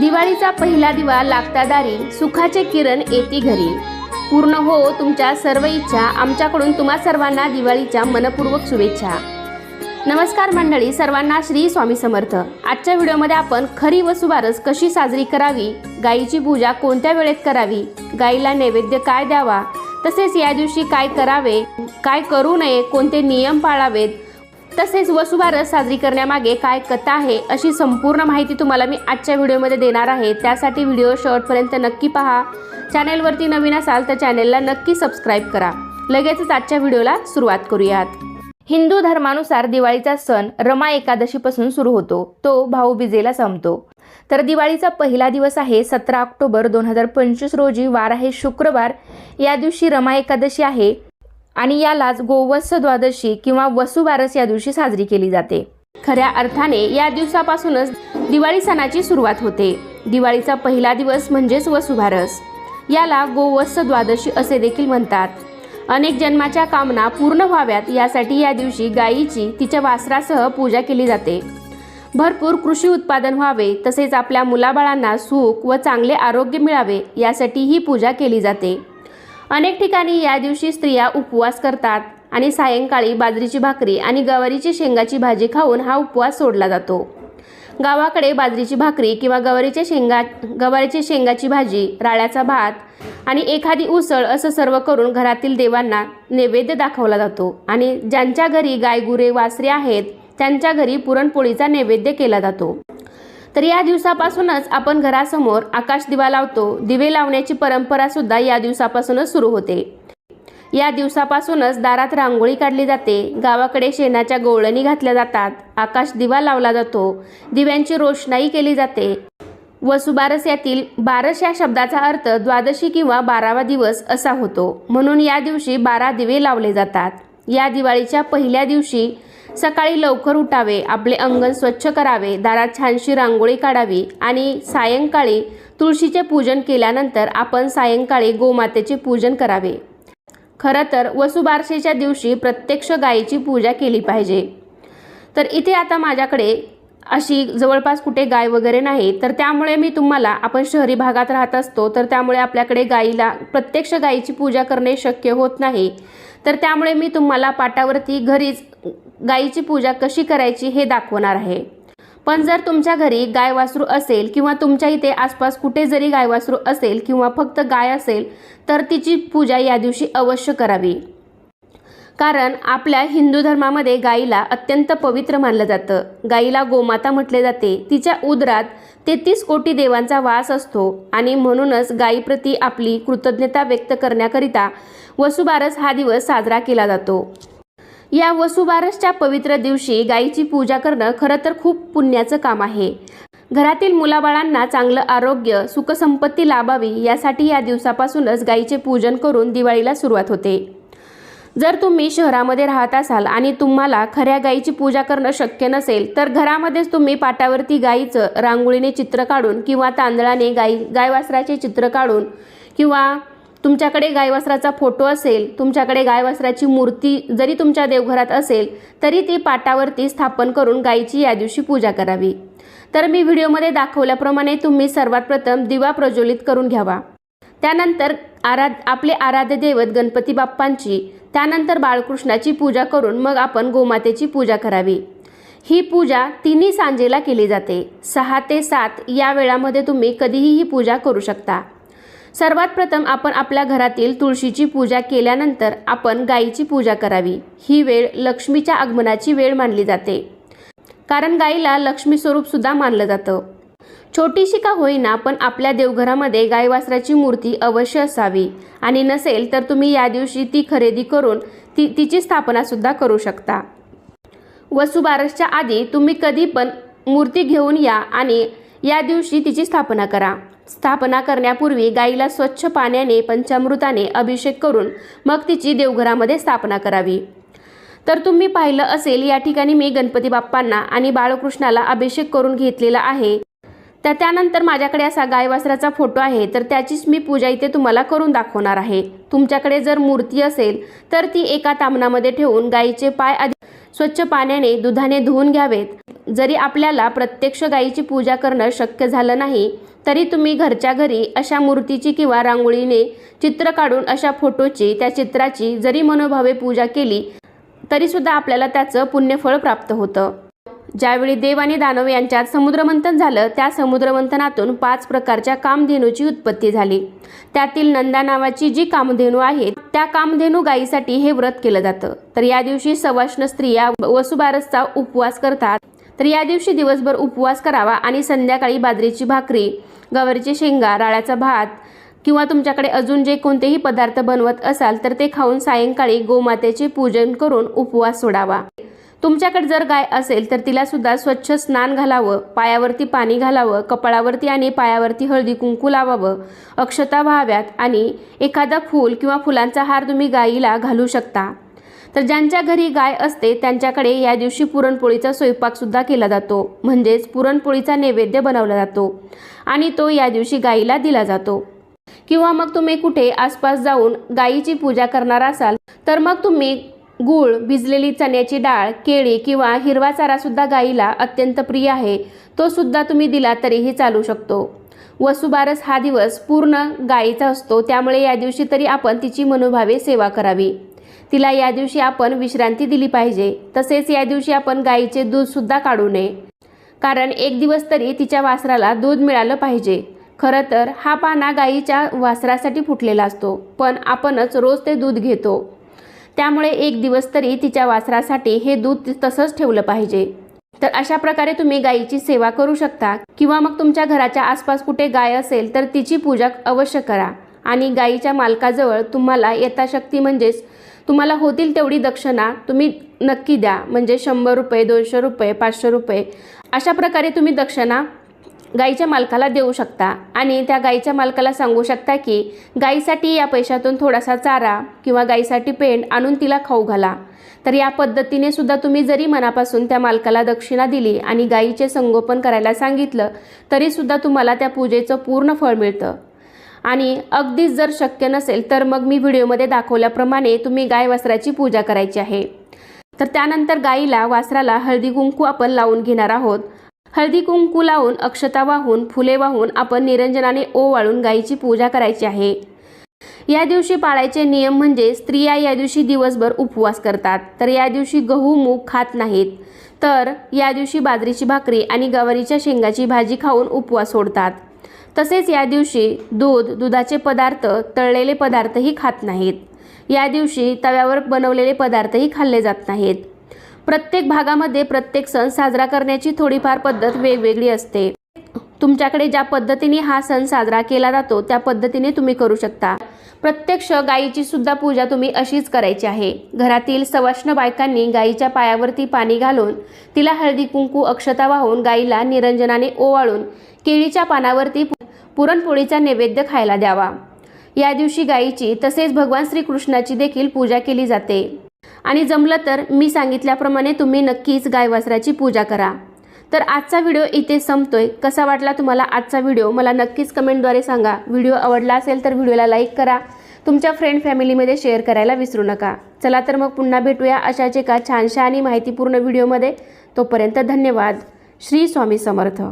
दिवाळीचा पहिला दिवा लागता दारी सुखाचे किरण येते घरी. पूर्ण हो तुमच्या सर्व इच्छा आमच्याकडून तुम्हा सर्वांना दिवाळीच्या मनपूर्वक शुभेच्छा. नमस्कार मंडळी सर्वांना श्री स्वामी समर्थ. आजच्या व्हिडिओमध्ये आपण खरी व सुबारस कशी साजरी करावी गाईची पूजा कोणत्या वेळेत करावी गाईला नैवेद्य काय द्यावा तसेच या दिवशी काय करावे काय करू नये कोणते नियम पाळावेत तसेच वसुबारस साजरी करण्यामागे काय कथा आहे अशी संपूर्ण माहिती तुम्हाला मी आजच्या व्हिडिओमध्ये देणार आहे. त्यासाठी व्हिडिओ शेवटपर्यंत नक्की पहा. चॅनेलवरती नवीन असाल तर चॅनेलला नक्की सबस्क्राईब करा. लगेचच आजच्या व्हिडिओला सुरुवात करूयात. हिंदू धर्मानुसार दिवाळीचा सण रमा एकादशीपासून सुरू होतो. तो भाऊबीजेला संपतो. तर दिवाळीचा पहिला दिवस आहे सतरा ऑक्टोबर दोन हजार पंचवीस रोजी. वार आहे शुक्रवार. या दिवशी रमा एकादशी आहे. आणि यालाच गोवत्स द्वादशी किंवा वसुबारस या दिवशी साजरी केली जाते. खऱ्या अर्थाने या दिवसापासूनच दिवाळी सणाची सुरुवात होते. दिवाळीचा पहिला दिवस म्हणजेच वसुबारस याला गोवत्स द्वादशी असे देखील म्हणतात. अनेक जन्माच्या कामना पूर्ण व्हाव्यात यासाठी या दिवशी गायीची तिच्या वासरासह पूजा केली जाते. भरपूर कृषी उत्पादन व्हावे तसेच आपल्या मुलाबाळांना सुख व चांगले आरोग्य मिळावे यासाठी ही पूजा केली जाते. अनेक ठिकाणी या दिवशी स्त्रिया उपवास करतात आणि सायंकाळी बाजरीची भाकरी आणि गवारीची शेंगाची भाजी खाऊन हा उपवास सोडला जातो. गावाकडे बाजरीची भाकरी किंवा गवारीच्या शेंगा गवारीची शेंगाची भाजी राळ्याचा भात आणि एखादी उसळ असं सर्व करून घरातील देवांना नैवेद्य दाखवला जातो आणि ज्यांच्या घरी गायगुरे वासरे आहेत त्यांच्या घरी पुरणपोळीचा नैवेद्य केला जातो. तर या दिवसापासूनच आपण घरासमोर आकाश दिवा लावतो. दिवे लावण्याची परंपरा सुद्धा या दिवसापासूनच सुरू होते. या दिवसापासूनच दारात रांगोळी काढली जाते. गावाकडे शेणाच्या गोवळणी घातल्या जातात. आकाश दिवा लावला जातो. दिव्यांची रोषणाई केली जाते. वसुबारस यातील बारस या शब्दाचा अर्थ द्वादशी किंवा बारावा दिवस असा होतो. म्हणून या दिवशी बारा दिवे लावले जातात. या दिवाळीच्या पहिल्या दिवशी सकाळी लवकर उठावे आपले अंगण स्वच्छ करावे दारात छानशी रांगोळी काढावी आणि सायंकाळी तुळशीचे पूजन केल्यानंतर आपण सायंकाळी गोमातेचे पूजन करावे. खरं तर वसुबारशेच्या दिवशी प्रत्यक्ष गायीची पूजा केली पाहिजे. तर इथे आता माझ्याकडे अशी जवळपास कुठे गाय वगैरे नाही तर त्यामुळे मी तुम्हाला आपण शहरी भागात राहत असतो तर त्यामुळे आपल्याकडे गाईला प्रत्यक्ष गायीची पूजा करणे शक्य होत नाही. तर त्यामुळे मी तुम्हाला पाटावरती घरीच गायीची पूजा कशी करायची हे दाखवणार आहे. पण जर तुमच्या घरी गाय वासरू असेल किंवा तुमच्या इथे आसपास कुठे जरी गाय वासरू असेल किंवा फक्त गाय असेल तर तिची पूजा या दिवशी अवश्य करावी. कारण आपल्या हिंदू धर्मामध्ये गाईला अत्यंत पवित्र मानलं जातं. गाईला गोमाता म्हटले जाते. तिच्या उदरात तेहतीस कोटी देवांचा वास असतो आणि म्हणूनच गायीप्रती आपली कृतज्ञता व्यक्त करण्याकरिता वसुबारस हा दिवस साजरा केला जातो. या वसुबारसच्या पवित्र दिवशी गायीची पूजा करणं खरं तर खूप पुण्याचं काम आहे. घरातील मुलाबाळांना चांगलं आरोग्य सुखसंपत्ती लाभावी यासाठी या दिवसापासूनच गायीचे पूजन करून दिवाळीला सुरुवात होते. जर तुम्ही शहरामध्ये राहत असाल आणि तुम्हाला खऱ्या गायीची पूजा करणं शक्य नसेल तर घरामध्येच तुम्ही पाटावरती गायीचं रांगोळीने चित्र काढून किंवा तांदळाने गाई गायवासराचे चित्र काढून किंवा तुमच्याकडे गायवस्त्राचा फोटो असेल तुमच्याकडे गायवस्त्राची मूर्ती जरी तुमच्या देवघरात असेल तरी ती पाटावरती स्थापन करून गायीची या दिवशी पूजा करावी. तर मी व्हिडिओमध्ये दाखवल्याप्रमाणे तुम्ही सर्वात प्रथम दिवा प्रज्वलित करून घ्यावा. त्यानंतर आराध आपले आराध्य दैवत गणपती बाप्पांची त्यानंतर बाळकृष्णाची पूजा करून मग आपण गोमातेची पूजा करावी. ही पूजा तिन्ही सांजेला केली जाते. सहा ते सात या वेळामध्ये तुम्ही कधीही ही पूजा करू शकता. सर्वात प्रथम आपण आपल्या घरातील तुळशीची पूजा केल्यानंतर आपण गायीची पूजा करावी. ही वेळ लक्ष्मीच्या आगमनाची वेळ मानली जाते. कारण गायीला लक्ष्मी स्वरूप सुद्धा मानलं जातं. छोटीशी का होईना पण आपल्या देवघरामध्ये गायवासराची मूर्ती अवश्य असावी. आणि नसेल तर तुम्ही या दिवशी ती खरेदी करून ती तिची स्थापनासुद्धा करू शकता. वसुबारसच्या आधी तुम्ही कधी पण मूर्ती घेऊन या आणि या दिवशी तिची स्थापना करा. स्थापना करण्यापूर्वी गाईला स्वच्छ पाण्याने पंचामृताने अभिषेक करून मग तिची देवघरामध्ये स्थापना करावी. तर तुम्ही पाहिलं असेल या ठिकाणी मी गणपती बाप्पांना आणि बाळकृष्णाला अभिषेक करून घेतलेला आहे. तर त्यानंतर माझ्याकडे असा गायवासराचा फोटो आहे तर त्याचीच मी पूजा इथे तुम्हाला करून दाखवणार आहे. तुमच्याकडे जर मूर्ती असेल तर ती एका तामणामध्ये ठेवून गायीचे पाय आधी स्वच्छ पाण्याने दुधाने धुवून घ्यावेत. जरी आपल्याला प्रत्यक्ष गायीची पूजा करणं शक्य झालं नाही तरी तुम्ही घरच्या घरी अशा मूर्तीची किंवा रांगोळीने चित्र काढून अशा फोटोची त्या चित्राची जरी मनोभावे पूजा केली तरीसुद्धा आपल्याला त्याचं पुण्यफळ प्राप्त होतं. ज्यावेळी देव आणि दानव यांच्यात समुद्रमंथन झालं त्या समुद्रमंथनातून पाच प्रकारच्या कामधेनूची उत्पत्ती झाली. त्यातील नंदा नावाची जी कामधेनू आहे त्या कामधेनू गायीसाठी हे व्रत केलं जातं. तर या दिवशी सवाष्ण स्त्रिया वसुबारसचा उपवास करतात. तर या दिवशी दिवसभर उपवास करावा आणि संध्याकाळी बाजरीची भाकरी गवारीची शेंगा राळ्याचा भात किंवा तुमच्याकडे अजून जे कोणतेही पदार्थ बनवत असाल तर ते खाऊन सायंकाळी गोमातेचे पूजन करून उपवास सोडावा. तुमच्याकडे जर गाय असेल तर तिला सुद्धा स्वच्छ स्नान घालावं पायावरती पाणी घालावं कपाळावरती आणि पायावरती हळदी कुंकू लावावं. अक्षता व्हाव्यात आणि एखादा फूल किंवा फुलांचा हार तुम्ही गायीला घालू शकता. तर ज्यांच्या घरी गाय असते त्यांच्याकडे या दिवशी पुरणपोळीचा स्वयंपाकसुद्धा केला जातो. म्हणजेच पुरणपोळीचा नैवेद्य बनवला जातो आणि तो या दिवशी गायीला दिला जातो. किंवा मग तुम्ही कुठे आसपास जाऊन गायीची पूजा करणार असाल तर मग तुम्ही गूळ भिजलेली चण्याची डाळ केळी किंवा हिरवा चारासुद्धा गाईला अत्यंत प्रिय आहे. तो सुद्धा तुम्ही दिला तरीही चालू शकतो. वसुबारस हा दिवस पूर्ण गायीचा असतो त्यामुळे या दिवशी तरी आपण तिची मनोभावे सेवा करावी. तिला या दिवशी आपण विश्रांती दिली पाहिजे तसेच या दिवशी आपण गायीचे दूधसुद्धा काढू नये. कारण एक दिवस तरी तिच्या वासराला दूध मिळालं पाहिजे. खरं तर हा पाना गायीच्या वासरासाठी फुटलेला असतो पण आपणच रोज ते दूध घेतो. त्यामुळे एक दिवस तरी तिच्या वासरासाठी हे दूध तसंच ठेवलं पाहिजे. तर अशा प्रकारे तुम्ही गायीची सेवा करू शकता किंवा मग तुमच्या घराच्या आसपास कुठे गाय असेल तर तिची पूजा अवश्य करा. आणि गायीच्या मालकाजवळ तुम्हाला यथाशक्ती म्हणजेच तुम्हाला होतील तेवढी दक्षिणा तुम्ही नक्की द्या. म्हणजे शंभर रुपये दोनशे रुपये पाचशे रुपये अशा प्रकारे तुम्ही दक्षिणा गाईच्या मालकाला देऊ शकता आणि त्या गाईच्या मालकाला सांगू शकता की गाईसाठी या पैशातून थोडासा चारा किंवा गाईसाठी पेंड आणून तिला खाऊ घाला. तर या पद्धतीने सुद्धा तुम्ही जरी मनापासून त्या मालकाला दक्षिणा दिली आणि गाईचे संगोपन करायला सांगितलं तरीसुद्धा तुम्हाला त्या पूजेचं पूर्ण फळ मिळतं. आणि अगदीच जर शक्य नसेल तर मग मी व्हिडिओमध्ये दाखवल्याप्रमाणे तुम्ही गाय वस्त्राची पूजा करायची आहे. तर त्यानंतर गाईला वासराला हळदी कुंकू आपण लावून घेणार आहोत. हळदी कुंकू लावून अक्षता वाहून फुले वाहून आपण निरंजनाने ओवाळून गायीची पूजा करायची आहे. या दिवशी पाळायचे नियम म्हणजे स्त्रिया या दिवशी दिवसभर उपवास करतात. तर या दिवशी गहू मूग खात नाहीत. तर या दिवशी बाजरीची भाकरी आणि गवारीच्या शेंगाची भाजी खाऊन उपवास सोडतात. तसेच या दिवशी दूध दुधाचे पदार्थ तळलेले पदार्थही खात नाहीत. या दिवशी तव्यावर बनवलेले पदार्थही खाल्ले जात नाहीत. प्रत्येक भागामध्ये प्रत्येक सण साजरा करण्याची थोडीफार पद्धत वेगवेगळी असते. तुमच्याकडे ज्या पद्धतीने हा सण साजरा केला जातो त्या पद्धतीने तुम्ही करू शकता. प्रत्यक्ष गायीची सुद्धा पूजा तुम्ही अशीच करायची आहे. घरातील सवाष्ण बायकांनी गायीच्या पायावरती पाणी घालून तिला हळदी कुंकू अक्षता वाहून गायीला निरंजनाने ओवाळून केळीच्या पानावरती पुरणपोळीचा नैवेद्य खायला द्यावा. या दिवशी गायीची तसेच भगवान श्रीकृष्णाची देखील पूजा केली जाते. आणि जमलं तर मी सांगितल्याप्रमाणे तुम्ही नक्कीच गायवासराची पूजा करा. तर आजचा व्हिडिओ इथे संपतोय. कसा वाटला तुम्हाला आजचा व्हिडिओ? मला नक्कीच कमेंटद्वारे सांगा. व्हिडिओ आवडला असेल तर व्हिडिओला लाईक करा. तुमच्या फ्रेंड फॅमिलीमध्ये शेअर करायला विसरू नका. चला तर मग पुन्हा भेटूया अशाच एका छानशा आणि माहितीपूर्ण व्हिडिओमध्ये. तोपर्यंत धन्यवाद. श्री स्वामी समर्थ.